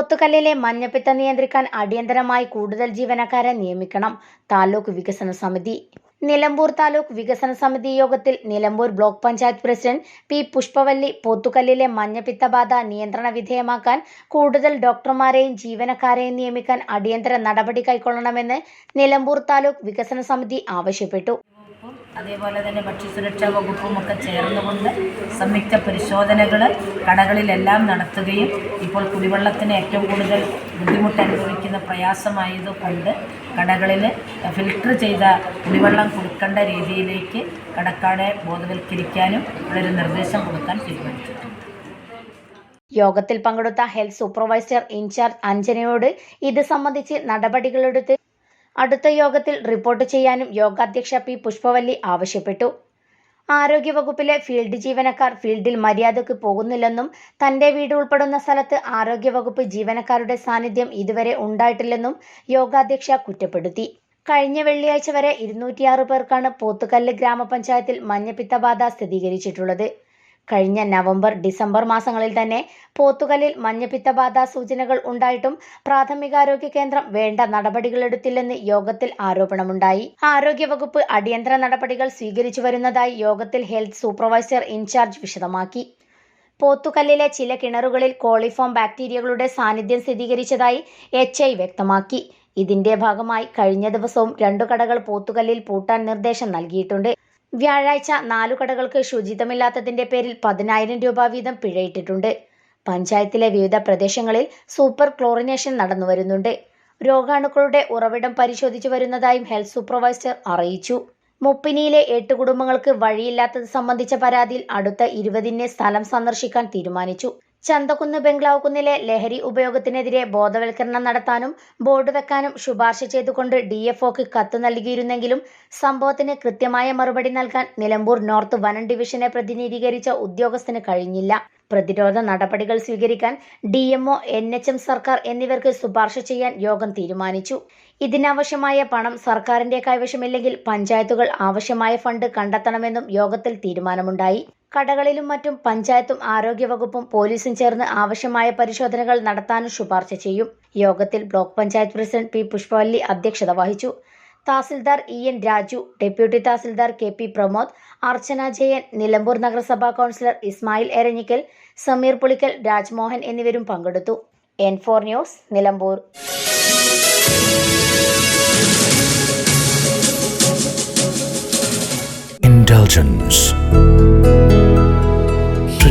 പോത്തുകല്ലിലെ മഞ്ഞപ്പിത്ത നിയന്ത്രിക്കാൻ അടിയന്തരമായി കൂടുതൽ ജീവനക്കാരെ നിയമിക്കണം. താലൂക്ക് വികസന സമിതി. നിലമ്പൂർ താലൂക്ക് വികസന സമിതി യോഗത്തിൽ Nilambur block panchayat president P Pushpavalli പോത്തുകല്ലിലെ മഞ്ഞപ്പിത്ത ബാധ നിയന്ത്രണ വിധേയമാക്കാൻ കൂടുതൽ ഡോക്ടർമാരെയും ജീവനക്കാരെയും നിയമിക്കാൻ അടിയന്തര നടപടി കൈക്കൊള്ളണമെന്ന് നിലമ്പൂർ താലൂക്ക് വികസന സമിതി ആവശ്യപ്പെട്ടു. അതേപോലെ തന്നെ ഭക്ഷ്യസുരക്ഷാ വകുപ്പും ഒക്കെ ചേർന്നുകൊണ്ട് സംയുക്ത പരിശോധനകൾ കടകളിലെല്ലാം നടത്തുകയും ഇപ്പോൾ കുടിവെള്ളത്തിന് ഏറ്റവും കൂടുതൽ ബുദ്ധിമുട്ട് അനുഭവിക്കുന്ന പ്രയാസമായതുകൊണ്ട് കടകളിൽ ഫിൽട്ടർ ചെയ്ത കുടിവെള്ളം കൊടുക്കേണ്ട രീതിയിലേക്ക് കടക്കാരെ ബോധവൽക്കരിക്കാനും ഉള്ളൊരു നിർദ്ദേശം കൊടുക്കാൻ തീരുമാനിച്ചിട്ടുണ്ട്. യോഗത്തിൽ പങ്കെടുത്ത ഹെൽത്ത് സൂപ്പർവൈസർ ഇൻചാർജ് അഞ്ജനയോട് ഇത് സംബന്ധിച്ച് നടപടികളെടുത്ത് അടുത്ത യോഗത്തിൽ റിപ്പോർട്ട് ചെയ്യാനും യോഗാധ്യക്ഷ പി പുഷ്പവല്ലി ആവശ്യപ്പെട്ടു. ആരോഗ്യവകുപ്പിലെ ഫീൽഡ് ജീവനക്കാർ ഫീൽഡിൽ മര്യാദയ്ക്ക് പോകുന്നില്ലെന്നും തന്റെ വീട് ഉൾപ്പെടുന്ന സ്ഥലത്ത് ആരോഗ്യവകുപ്പ് ജീവനക്കാരുടെ സാന്നിധ്യം ഇതുവരെ ഉണ്ടായിട്ടില്ലെന്നും യോഗാധ്യക്ഷ കുറ്റപ്പെടുത്തി. കഴിഞ്ഞ വെള്ളിയാഴ്ച വരെ ഇരുന്നൂറ്റിയാറ് പേർക്കാണ് പോത്തുകല്ല് ഗ്രാമപഞ്ചായത്തിൽ മഞ്ഞപ്പിത്തബാധ സ്ഥിരീകരിച്ചിട്ടുള്ളത്. കഴിഞ്ഞ നവംബർ ഡിസംബർ മാസങ്ങളിൽ തന്നെ പോത്തുകല്ലിൽ മഞ്ഞപ്പിത്ത ബാധ സൂചനകൾ ഉണ്ടായിട്ടും പ്രാഥമികാരോഗ്യ കേന്ദ്രം വേണ്ട നടപടികളെടുത്തില്ലെന്ന് യോഗത്തിൽ ആരോപണമുണ്ടായി. ആരോഗ്യവകുപ്പ് അടിയന്തര നടപടികൾ സ്വീകരിച്ചു വരുന്നതായി യോഗത്തിൽ ഹെൽത്ത് സൂപ്പർവൈസർ ഇൻചാർജ് വിശദമാക്കി. പോത്തുകല്ലിലെ ചില കിണറുകളിൽ കോളിഫോം ബാക്ടീരിയകളുടെ സാന്നിധ്യം സ്ഥിരീകരിച്ചതായി എച്ച് ഐ വ്യക്തമാക്കി. ഇതിന്റെ ഭാഗമായി കഴിഞ്ഞ ദിവസവും രണ്ടു കടകൾ പോത്തുകല്ലിൽ പൂട്ടാൻ നിർദ്ദേശം നൽകിയിട്ടുണ്ട്. വ്യാഴാഴ്ച നാലു കടകൾക്ക് ശുചിത്വമില്ലാത്തതിന്റെ പേരിൽ പതിനായിരം രൂപ വീതം പിഴയിട്ടിട്ടുണ്ട്. പഞ്ചായത്തിലെ വിവിധ പ്രദേശങ്ങളിൽ സൂപ്പർ ക്ലോറിനേഷൻ നടന്നുവരുന്നുണ്ട് രോഗാണുക്കളുടെ ഉറവിടം പരിശോധിച്ചു വരുന്നതായും ഹെൽത്ത് സൂപ്പർവൈസർ അറിയിച്ചു. മുപ്പിനിയിലെ എട്ട് കുടുംബങ്ങൾക്ക് വഴിയില്ലാത്തത് സംബന്ധിച്ച പരാതിയിൽ അടുത്ത ഇരുപതിന് സ്ഥലം സന്ദർശിക്കാൻ തീരുമാനിച്ചു. ചന്തക്കുന്ന് ബംഗ്ലാവ് കുന്നിലെ ലഹരി ഉപയോഗത്തിനെതിരെ ബോധവൽക്കരണം നടത്താനും ബോർഡ് വെക്കാനും ശുപാർശ ചെയ്തുകൊണ്ട് ഡി എഫ് ഒക്ക് കത്ത് നൽകിയിരുന്നെങ്കിലും സംഭവത്തിന് കൃത്യമായ മറുപടി നൽകാൻ നിലമ്പൂർ നോർത്ത് വനം ഡിവിഷനെ പ്രതിനിധീകരിച്ച ഉദ്യോഗസ്ഥന് കഴിഞ്ഞില്ല. പ്രതിരോധ നടപടികൾ സ്വീകരിക്കാൻ D M O N H M സർക്കാർ എന്നിവർക്ക് ശുപാർശ ചെയ്യാൻ യോഗം തീരുമാനിച്ചു. ഇതിനാവശ്യമായ പണം സർക്കാരിന്റെ കൈവശമില്ലെങ്കിൽ പഞ്ചായത്തുകൾ ആവശ്യമായ ഫണ്ട് കണ്ടെത്തണമെന്നും യോഗത്തിൽ തീരുമാനമുണ്ടായി. കടകളിലും മറ്റും പഞ്ചായത്തും ആരോഗ്യവകുപ്പും പോലീസും ചേർന്ന് ആവശ്യമായ പരിശോധനകൾ നടത്താനും ശുപാർശ ചെയ്യും. യോഗത്തിൽ block panchayat president P Pushpavalli അധ്യക്ഷത വഹിച്ചു. Tahsildar E N Raju deputy tahsildar K P Pramod Archana Jayan Nilambur നഗരസഭാ കൗൺസിലർ ഇസ്മായിൽ എരഞ്ഞിക്കൽ സമീർ പുളിക്കൽ രാജ്മോഹൻ എന്നിവരും പങ്കെടുത്തു. N four news Nilambur. Indulgence.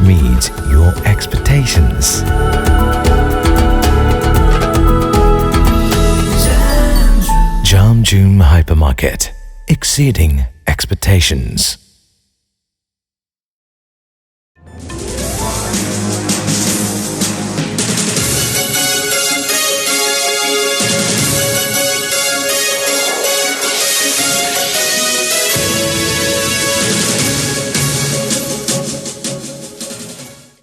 meet your expectations. Jamjoom Hypermarket exceeding expectations.